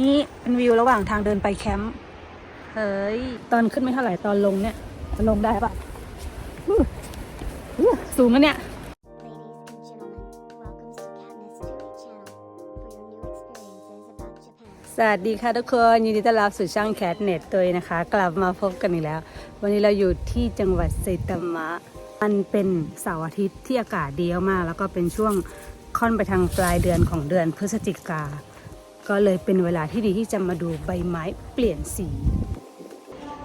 นี้เป็นวิวระหว่างทางเดินไปแคมป์ เฮ้ย ตอนขึ้นไม่เท่าไหร่ตอนลงเนี่ยจะลงได้ปะอู้อู้สูงนะเนี่ย Ladies and gentlemen, welcome to Katniss Studio Channel for your new experiences about Japan. สวัสดีค่ะทุกคนยินดีต้อนรับสู่ช่องแคทเน็ตตัวเองนะคะ กลับมาพบกันอีกแล้ว วันนี้เราอยู่ที่จังหวัดไซตามะมันเป็นเสาร์อาทิตย์ที่อากาศดีมากๆแล้วก็เป็นช่วงค่อนไปทางปลายเดือนของเดือนพฤศจิกา ก็เลยเป็นเวลาที่ดีที่จะมาดูใบไม้เปลี่ยนสี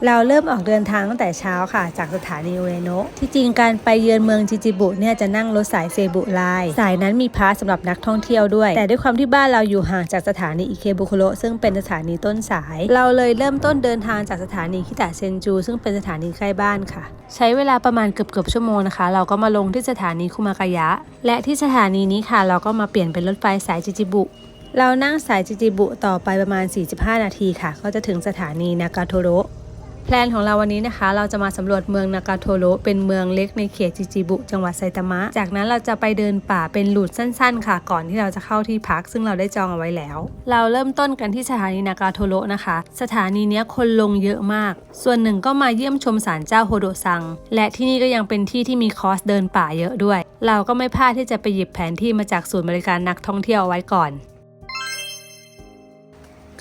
เราเริ่มออกเดินทางตั้งแต่เช้าค่ะ จากสถานีอุเอโนะที่จริงการไปเยือนเมืองจิจิบุเนี่ยจะนั่งรถสายเซบุไลน์สายนั้นมีพาสสำหรับนักท่องเที่ยวด้วย แต่ด้วยความที่บ้านเราอยู่ห่างจากสถานีอิเคบุคุโระซึ่งเป็นสถานีต้นสาย เราเลยเริ่มต้นเดินทางจากสถานีคิตะเซนจู ซึ่งเป็นสถานีใกล้บ้านค่ะ ใช้เวลาประมาณเกือบเกือบๆชั่วโมงนะคะ เราก็มาลงที่สถานีคุมากายะ และที่สถานีนี้ค่ะ เราก็มาเปลี่ยนเป็นรถไฟสายจิจิบุ เรานั่งสายจิจิบุต่อไปประมาณ 45 นาทีค่ะ ก็จะถึงสถานีนากาโทโรแพลนของเราวันนี้นะคะ เราจะมาสำรวจเมืองนากาโทโรเป็นเมืองเล็กในเขตจิจิบุ จังหวัดไซตามะ จากนั้นเราจะไปเดินป่าเป็นหลุดสั้นๆ ค่ะ ก่อนที่เราจะเข้าที่พัก ซึ่งเราได้จองเอาไว้แล้ว เราเริ่มต้นกันที่สถานีนากาโทโรนะคะ สถานีนี้คนลงเยอะมาก ส่วนหนึ่งก็มาเยี่ยมชมศาลเจ้าโฮโดซัง และที่นี่ก็ยังเป็นที่ที่มีคอร์สเดินป่าเยอะด้วย เราก็ไม่พลาดที่จะไปหยิบแผนที่มาจากศูนย์บริการนักท่องเที่ยวเอาไว้ก่อน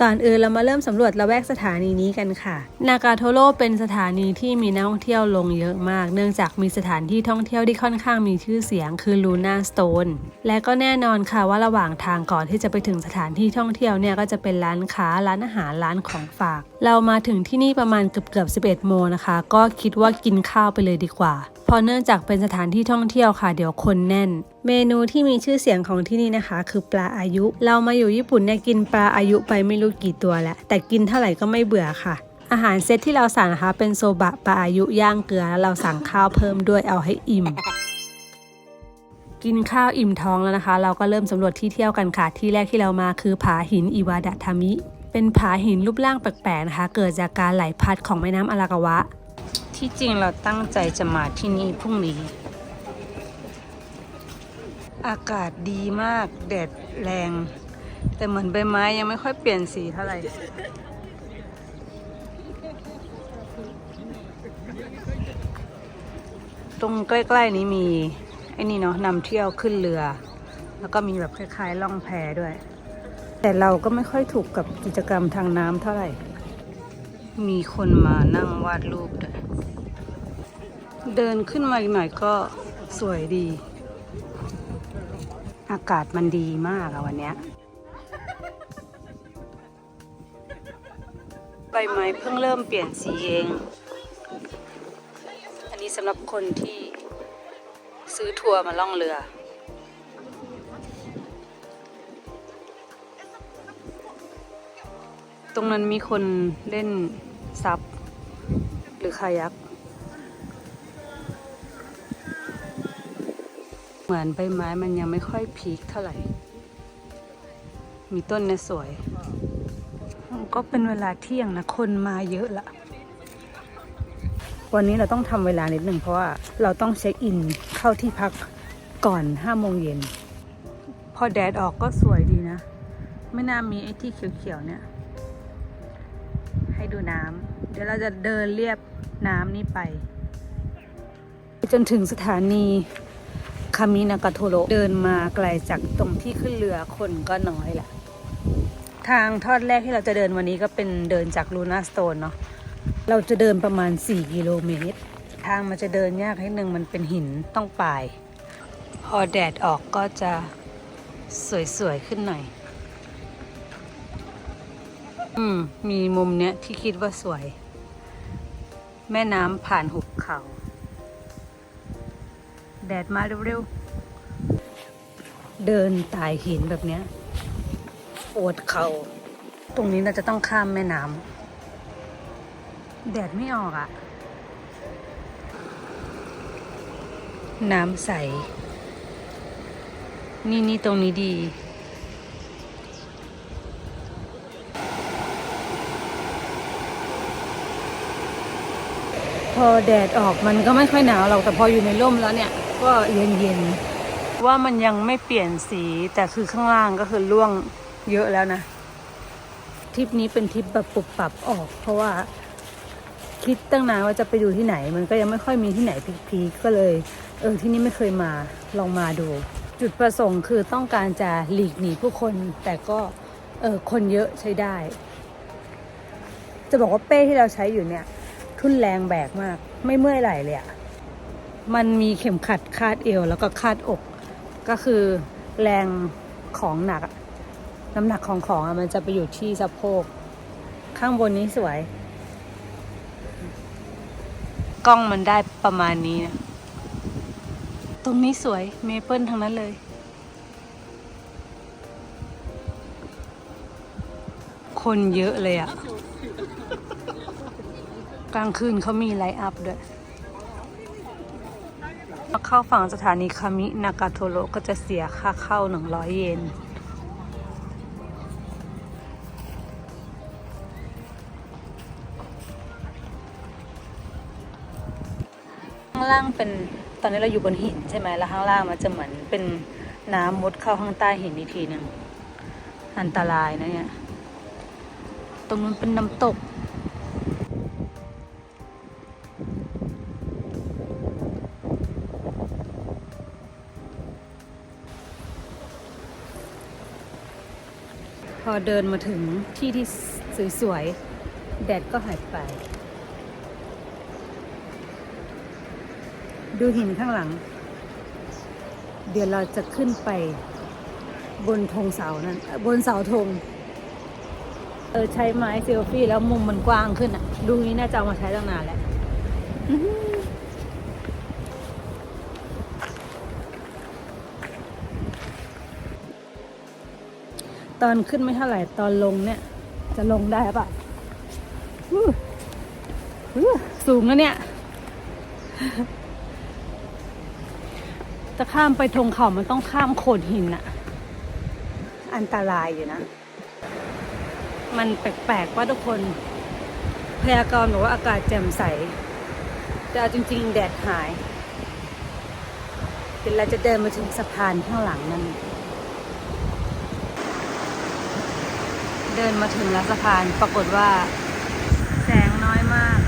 ก่อนอื่นเรามาเริ่มสำรวจละแวกสถานีนี้กันค่ะ นากาโทโร่เป็นสถานีที่มีนักท่องเที่ยวลงเยอะมาก เนื่องจากมีสถานที่ท่องเที่ยวที่ค่อนข้างมีชื่อเสียงคือลูน่าสโตนและก็แน่นอนค่ะว่าระหว่างทางก่อนที่จะไปถึงสถานที่ท่องเที่ยวเนี่ยก็จะเป็นร้านค้าร้านอาหารร้านของฝาก เรามาถึงที่นี่ประมาณเกือบเกือบ11 โมงนะคะ ก็คิดว่ากินข้าวไปเลยดีกว่าเพราะเนื่องจากเป็นสถานที่ท่องเที่ยวค่ะ เดี๋ยวคนแน่นเมนูที่มีชื่อเสียงของที่นี่นะคะ คือปลาอายุ เรามาอยู่ญี่ปุ่นเนี่ยกินปลาอายุไปไม่รู้กี่ตัวแล้วแต่กินเท่าไหร่ก็ไม่เบื่อค่ะ อาหารเซตที่เราสั่งนะคะ เป็นโซบะปลาอายุย่างเกลือแล้วเราสั่งข้าวเพิ่มด้วยเอาให้อิ่ม กินข้าวอิ่มท้องแล้วนะคะ เราก็เริ่มสำรวจที่เที่ยวกันค่ะ ที่แรกที่เรามาคือผาหินอิวาดะทามิ เป็นผาหินรูปร่างแปลกๆนะคะ เกิดจากการไหลพัดของแม่น้ำอารากาวะ ที่จริงเราตั้งใจจะมาที่นี่พรุ่งนี้ อากาศดีมากแดดแรง แต่เหมือนใบไม้ยังไม่ค่อยเปลี่ยนสีเท่าไหร่ ตรงใกล้ๆนี้มี ไอ้นี่เนาะนำเที่ยวขึ้นเรือ แล้วก็มีแบบคล้ายๆล่องแพด้วย แต่เราก็ไม่ค่อยถูกกับกิจกรรมทางน้ำเท่าไหร่ มีคนมานั่งวาดรูปด้วยเดินขึ้นมาอีกหน่อยก็สวยดี อากาศมันดีมากอะวันเนี้ยใบไม้เพิ่งเริ่มเปลี่ยนสีเอง อันนี้สำหรับคนที่ซื้อทัวร์มาล่องเรือ ตรงนั้นมีคนเล่นซับหรือคายัก เหมือนใบไม้มันยังไม่ค่อยพีคเท่าไหร่ มีต้นเนี่ยสวย ก็เป็นเวลาเที่ยงนะ คนมาเยอะละ วันนี้เราต้องทำเวลานิดหนึ่งเพราะว่าเราต้องเช็คอินเข้าที่พักก่อนห้าโมงเย็น พอแดดออกก็สวยดีนะ ไม่น่ามีไอ้ที่เขียวๆเนี่ย ให้ดูน้ำ เดี๋ยวเราจะเดินเรียบน้ำนี้ไป จนถึงสถานี คามินากาโทโรเดินมาไกลจากตรงที่ขึ้นเรือคนก็น้อยแหละ ทางทอดแรกที่เราจะเดินวันนี้ก็เป็นเดินจากลูน่าสโตนเนาะเราจะเดินประมาณ 4 กิโลเมตร ทางมันจะเดินยากนิดนึงมันเป็นหินต้องป่าย พอแดดออกก็จะสวย ๆ ขึ้นหน่อย อืม มีมุมเนี้ยที่คิดว่าสวย แม่น้ำผ่านหุบเขา แดดมาเร็วๆ เดินตายหินแบบเนี้ยปวดเขา่า ตรงนี้เราจะต้องข้ามแม่น้ำแดดไม่ออกอะ่ะ น้ำใส นี่นี่ตรงนี้ดีพอแดดออกมันก็ไม่ค่อยหนาวหรอกแต่พออยู่ในร่มแล้วเนี่ย ก็เย็นเย็นๆว่ามันยังไม่เปลี่ยนสีแต่คือข้างล่างก็คือร่วงเยอะแล้วนะ ทริปนี้เป็นทริปแบบปรับปรับออก เพราะว่าคิดตั้งนานว่าจะไปดูที่ไหน มันก็ยังไม่ค่อยมีที่ไหนพีคๆก็เลย เออที่นี่ไม่เคยมาลองมาดู จุดประสงค์คือต้องการจะหลีกหนีผู้คน แต่ก็เออคนเยอะใช้ได้ จะบอกว่าเป้ที่เราใช้อยู่เนี่ย ทุนแรงแบกมาก ไม่เมื่อยไหลเลยอะ มันมีเข็มขัดคาดเอวแล้วก็คาดอก ก็คือแรงของหนัก น้ำหนักของของมันจะไปอยู่ที่สะโพก ข้างบนนี้สวย กล้องมันได้ประมาณนี้นะ ตรงนี้สวยเมเปิลทั้งนั้นเลย คนเยอะเลยอะกลางคืนเขามีไลท์อัพด้วย เข้าฝั่งสถานีคามินากาโทโรก็จะเสียค่าเข้า 100 เยนข้างล่างเป็นตอนนี้เราอยู่บนหินใช่ไหมแล้วข้างล่างมันจะเหมือนเป็นน้ำมุดเข้าข้างใต้หินอีกทีหนึ่งอันตรายนะเนี่ย ตรงนั้นเป็นน้ำตก อเดินมาถึงที่ที่สวยๆ แดดก็หายไป ดูหินข้างหลัง เดี๋ยวเราจะขึ้นไป บนธงเสานั้น บนเสาธง เออใช้ไม้เซลฟี่แล้วมุมมันกว้างขึ้นอะดูนี้น่าจะเอามาใช้ตั้งนานแล้วอื้อหือ ตอนขึ้นไม่เท่าไหร่ตอนลงเนี่ย จะลงได้ปะสูงนะเนี่ย จะข้ามไปธงเขามันต้องข้ามโขดหินอะอันตรายอยู่นะ มันแปลกๆว่าทุกคนพยากรณ์บอกว่าอากาศแจ่มใส แต่เอาจริงๆ แดดหาย เดี๋ยวเราจะเดินมาถึงสะพานข้างหลังนั่น เดินมาถึงแล้วสะพานปรากฏว่าแสงน้อยมาก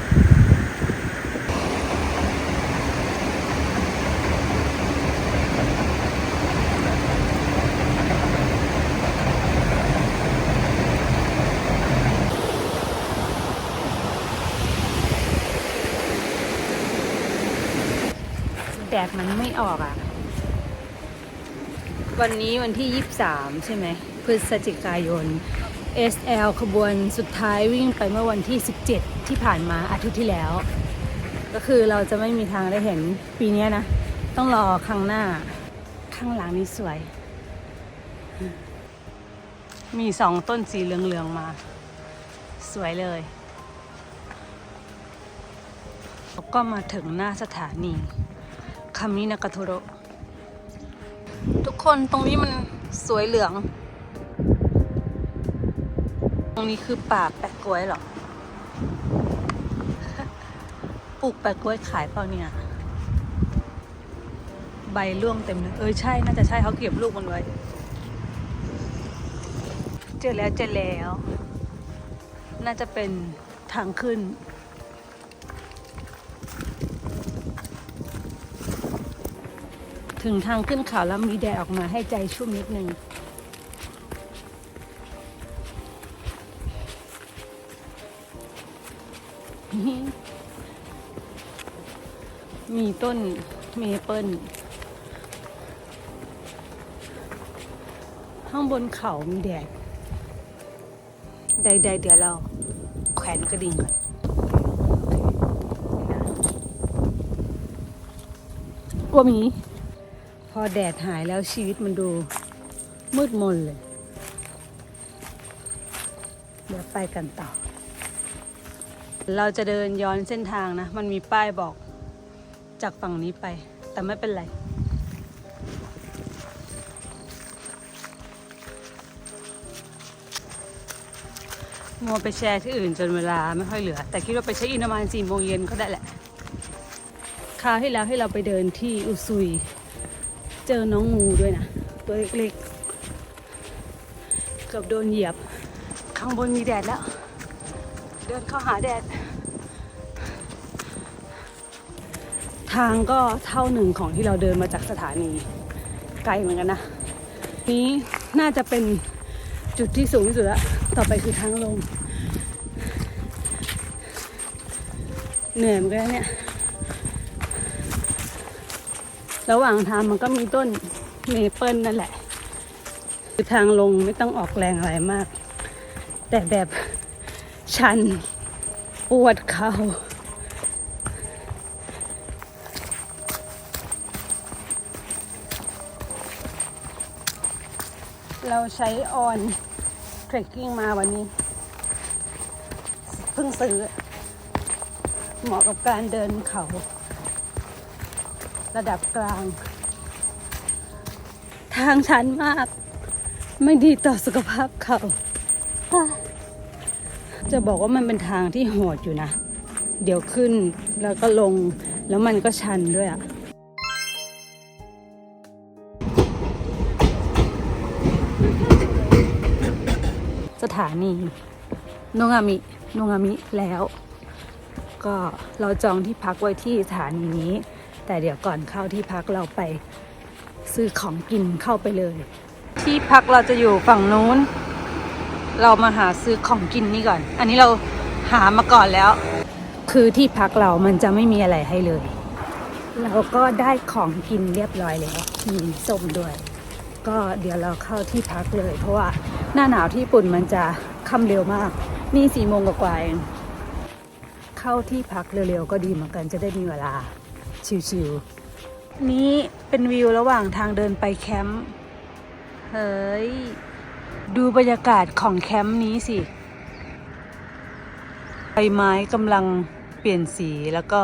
แดดมันไม่ออกอะ่ะ วันนี้วันที่ 23 ใช่ไหมพฤศจิกายน SL ขบวนสุดท้ายวิ่งไปเมื่อวันที่ 17 ที่ผ่านมาอาทิตย์ที่แล้ว ก็คือเราจะไม่มีทางได้เห็นปีนี้นะ ต้องรอครั้งหน้า ข้างหลังนี้สวย มีสองต้นสีเหลืองๆมา สวยเลยแล้วก็มาถึงหน้าสถานีคามินากาโทโรทุกคนตรงนี้มันสวยเหลือง รงนี้คือป่าแปะกล้วยหรอ ปลูกแปะกล้วยขายเปล่าเนี่ย ใบร่วงเต็มเลยเออใช่ น่าจะใช่เขาเก็บลูกมันไว้ เจอแล้วเจอแล้ว น่าจะเป็นทางขึ้น ถึงทางขึ้นเขาแล้วมีแดดออกมาให้ใจชุ่มนิดนึง มีต้นเมเปิลข้างบนเขามีแดดใดๆเดี๋ยวเราแขวนกระดิ่งก่อนกลัวมี พอแดดหายแล้วชีวิตมันดูมืดมนเลย เดี๋ยวไปกันต่อ เราจะเดินย้อนเส้นทางนะ มันมีป้ายบอก จากฝั่งนี้ไป แต่ไม่เป็นไร มัวไปแชร์ที่อื่นจนเวลาไม่ค่อยเหลือ แต่คิดว่าไปใช้อินประมาณสี่โมงเย็นก็ได้แหละ คราวที่แล้วให้เราไปเดินที่อุซุย เจอน้องงูด้วยนะ ตัวเล็กๆ เกือบโดนเหยียบ ข้างบนมีแดดแล้ว เดินเข้าหาแดด ทางก็เท่าหนึ่งของที่เราเดินมาจากสถานี ไกลเหมือนกันนะ นี้น่าจะเป็นจุดที่สูงที่สุดแล้ว ต่อไปคือทางลง เหนื่อยเหมือนกันเนี่ย ระหว่างทางมันก็มีต้นเมเปิลนั่นแหละ คือทางลงไม่ต้องออกแรงอะไรมาก แต่แบบชันปวดเข่าเรา ใช้ออนเทรคกิ้งมาวันนี้ เพิ่งซื้อ เหมาะกับการเดินเขา ระดับกลาง ทางชันมาก ไม่ดีต่อสุขภาพเขา จะบอกว่ามันเป็นทางที่โหดอยู่นะ เดี๋ยวขึ้นแล้วก็ลงแล้วมันก็ชันด้วยอะส ถานีโนงามิโนงามิแล้ว ก็เราจองที่พักไว้ที่สถานีนี้ แต่เดี๋ยวก่อนเข้าที่พักเราไปซื้อของกินเข้าไปเลย ที่พักเราจะอยู่ฝั่งนู้น เรามาหาซื้อของกินนี่ก่อน อันนี้เราหามาก่อนแล้ว คือที่พักเรามันจะไม่มีอะไรให้เลย เราก็ได้ของกินเรียบร้อยแล้วมีส้มด้วย ก็เดี๋ยวเราเข้าที่พักเลย เพราะว่า หน้าหนาวที่ญี่ปุ่นมันจะค่ำเร็วมาก นี่สี่โมงกว่าๆเองเข้าที่พักเร็วๆก็ดีเหมือนกันจะได้มีเวลาชิวๆนี้เป็นวิวระหว่างทางเดินไปแคมป์เฮ้ย ดูบรรยากาศของแคมป์นี้สิใบไม้กำลังเปลี่ยนสีแล้วก็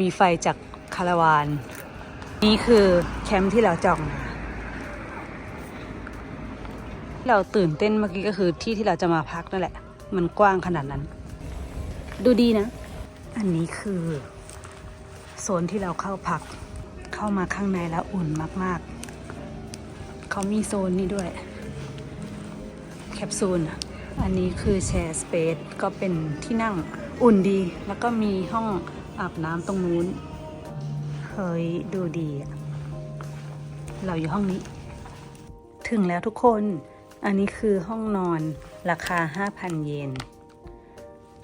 มีไฟจากคาราวาน นี่คือแคมป์ที่เราจองมา เราตื่นเต้นเมื่อกี้ก็คือที่ที่เราจะมาพักนั่นแหละ มันกว้างขนาดนั้น ดูดีนะ อันนี้คือโซนที่เราเข้าพัก เข้ามาข้างในแล้วอุ่นมาก ๆ เขามีโซนนี้ด้วย แคปซูล อันนี้คือแชร์สเปซก็เป็นที่นั่งอุ่นดี แล้วก็มีห้องอาบน้ำตรงนู้น เฮ้ย ดูดี เราอยู่ห้องนี้ ถึงแล้วทุกคน อันนี้คือห้องนอนราคา 5,000 เยน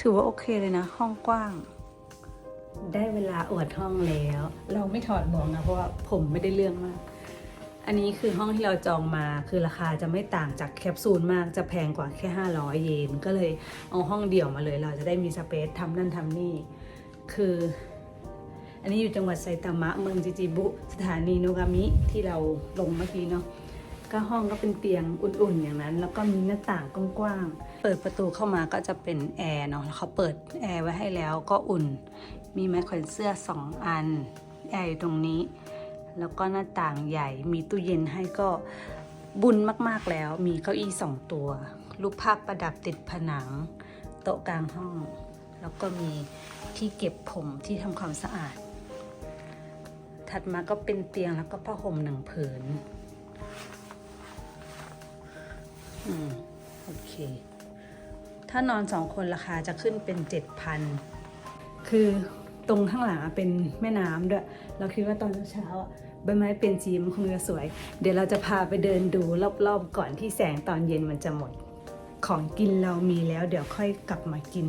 ถือว่าโอเคเลยนะ ห้องกว้าง ได้เวลาอวดห้องแล้ว เราไม่ถอดบอกนะ เพราะว่าผมไม่ได้เรื่องมาก อันนี้คือห้องที่เราจองมาคือราคาจะไม่ต่างจากแคปซูลมากจะแพงกว่าแค่ 500 เยน ก็เลยเอาห้องเดี่ยวมาเลย เราจะได้มีสเปซทำนั่นทำนี่ คือ อันนี้อยู่จังหวัดไซตามะเมืองจิจิบุ สถานีโนกามิที่เราลงเมื่อกี้เนาะ ก็ห้องก็เป็นเตียงอุ่นๆอย่างนั้น แล้วก็มีหน้าต่างกว้างๆ เปิดประตูเข้ามาก็จะเป็นแอร์เนาะแล้วเขาเปิดแอร์ไว้ให้แล้วก็อุ่น มีไม้แขวนเสื้อสองอัน แอร์อยู่ตรงนี้ แล้วก็หน้าต่างใหญ่ มีตู้เย็นให้ก็บุญมากๆแล้ว มีเก้าอี้สองตัว รูปภาพประดับติดผนัง โต๊ะกลางห้อง แล้วก็มีที่เก็บผมที่ทำความสะอาด ถัดมาก็เป็นเตียงแล้วก็ผ้าห่มหนึ่งผืน อืมโอเค ถ้านอนสองคนราคาจะขึ้นเป็นเจ็ดพันคือตรงข้างหลังเป็นแม่น้ำด้วย เราคิดว่าตอนเช้าใบไม้เป็นสีมันคงจะสวย เดี๋ยวเราจะพาไปเดินดูรอบๆ ก่อนที่แสงตอนเย็นมันจะหมด ของกินเรามีแล้วเดี๋ยวค่อยกลับมากิน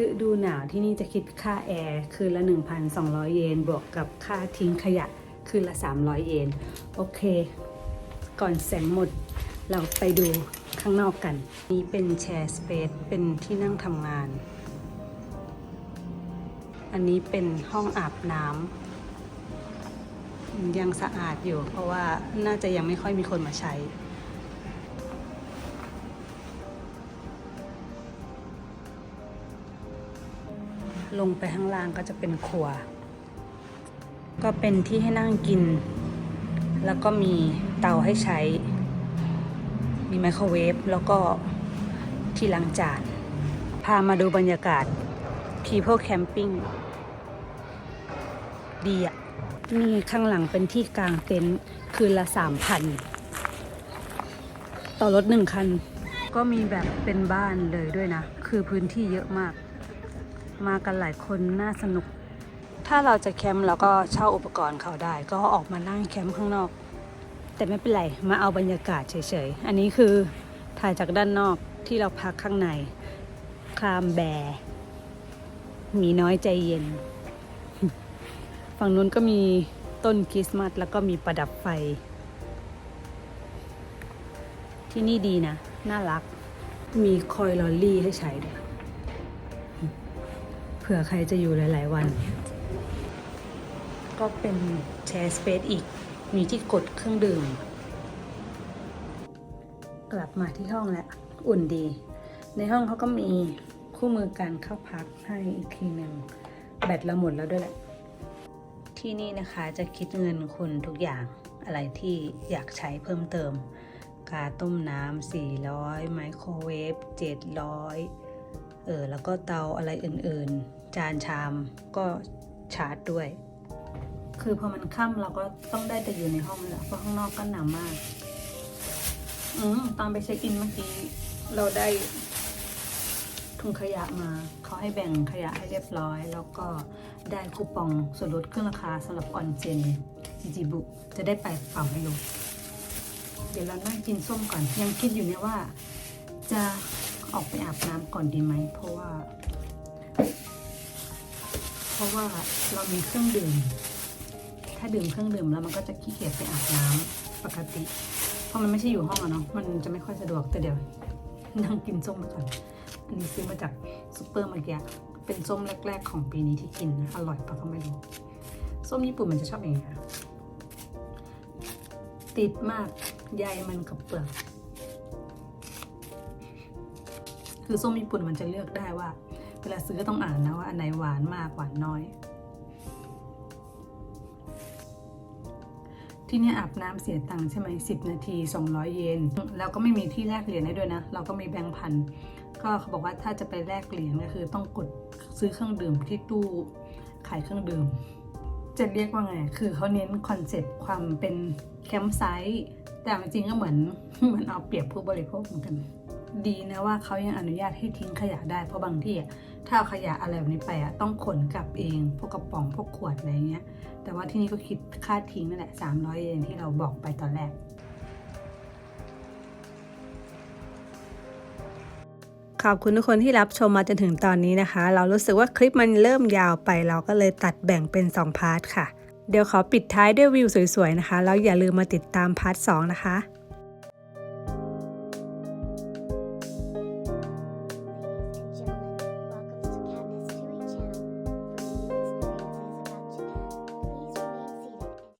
ฤดูหนาวที่นี่จะคิดค่าแอร์คืนละ 1,200 เยน บวกกับค่าทิ้งขยะคืนละ 300 เยน โอเค ก่อนแสงหมดเราไปดู ข้างนอกกัน นี่เป็นแชร์สเปซเป็นที่นั่งทำงาน อันนี้เป็นห้องอาบน้ำยังสะอาดอยู่ เพราะว่าน่าจะยังไม่ค่อยมีคนมาใช้ลงไปข้างล่างก็จะเป็นครัว ก็เป็นที่ให้นั่งกิน แล้วก็มีเตาให้ใช้ มีไมโครเวฟแล้วก็ที่ล้างจาน พามาดูบรรยากาศ People Camping ดีอะ นี่ข้างหลังเป็นที่กลางเต็นท์คืนละสามพันต่อรถหนึ่งคัน ก็มีแบบเป็นบ้านเลยด้วยนะ คือพื้นที่เยอะมาก มากันหลายคนน่าสนุก ถ้าเราจะแคมป์เราก็เช่าอุปกรณ์เขาได้ ก็ออกมานั่งแคมป์ข้างนอก แต่ไม่เป็นไร มาเอาบรรยากาศเฉยๆ อันนี้คือถ่ายจากด้านนอกที่เราพักข้างในครามแบร์มีน้อยใจเย็น ฝั่งนู้นก็มีต้นคริสต์มาสแล้วก็มีประดับไฟ ที่นี่ดีนะ น่ารัก มีคอยลอรี่ให้ใช้ด้วยเผื่อใครจะอยู่หลาย ๆ วัน ก็เป็นแชร์สเปซอีก มีที่กดเครื่องดื่ม กลับมาที่ห้องแล้ว อุ่นดี ในห้องเขาก็มีคู่มือการเข้าพักให้อีกทีหนึ่งแบตเราหมดแล้วด้วยแหละ ที่นี่นะคะจะคิดเงินคุณทุกอย่างอะไรที่อยากใช้เพิ่มเติม กาต้มน้ำ400 ไมโครเวฟ 700 เออ แล้วก็เตาอะไรอื่นๆ จานชามก็ชาร์จด้วย คือพอมันค่ำเราก็ต้องได้แต่อยู่ในห้องแหละเพราะข้างนอกก็หนาวมาก อืมตอนไปเช็คอินเมื่อกี้เราได้ถุงขยะมาเขาให้แบ่งขยะให้เรียบร้อย แล้วก็ได้คูปองส่วนลดเครื่องราคาสำหรับออนเจนจิจิบุจะได้ไปเปล่าไม่รู้เดี๋ยวเรานั่งกินส้มก่อน ยังคิดอยู่เนี่ยว่าจะออกไปอาบน้ำก่อนดีไหม เพราะว่า เพราะว่าเรามีเครื่องดื่ม ถ้าดื่มเครื่องดื่มแล้วมันก็จะขี้เกียจไปอาบน้ำปกติ เพราะมันไม่ใช่อยู่ห้องอะเนาะ มันจะไม่ค่อยสะดวกแต่เดี๋ยวนั่งกินส้มไปก่อน อันนี้ซื้อมาจากซูเปอร์มาร์เก็ตเป็นส้มแรก ๆ ของปีนี้ที่กินนะอร่อยปะก็ไม่รู้ ส้มญี่ปุ่นมันจะชอบอย่างนี้ค่ะติดมากใยมันกับเปลือกคือส้มญี่ปุ่นมันจะเลือกได้ว่า เวลาซื้อก็ต้องอ่านนะว่าอันไหนหวานมากหวานน้อย ที่นี่อาบน้ำเสียตังค์ใช่ไหมสิบนาที 200 เยน แล้วก็ไม่มีที่แลกเหรียญได้ด้วยนะ เราก็มีแบงค์พัน ก็เขาบอกว่าถ้าจะไปแลกเหรียญก็คือต้องกดซื้อเครื่องดื่มที่ตู้ขายเครื่องดื่ม จะเรียกว่าไง คือเขาเน้นคอนเซ็ปต์ความเป็นแคมป์ไซต์ แต่จริงๆก็เหมือนเหมือนเอาเปรียบผู้บริโภคเหมือนกัน ดีนะว่าเขายังอนุญาตให้ทิ้งขยะได้เพราะบางที่อะถ้าเอาขยะอะไรแบบนี้ไปอะต้องขนกลับเองพวกกระป๋องพวกขวดอะไรเงี้ย แต่ว่าที่นี่ก็คิดค่าทิ้งนั่นแหละ 300 เยนที่เราบอกไปตอนแรก ขอบคุณทุกคนที่รับชมมาจนถึงตอนนี้นะคะ เรารู้สึกว่าคลิปมันเริ่มยาวไปเราก็เลยตัดแบ่งเป็น 2 พาร์ทค่ะ เดี๋ยวขอปิดท้ายด้วยวิวสวยๆนะคะแล้วอย่าลืมมาติดตามพาร์ท2นะคะ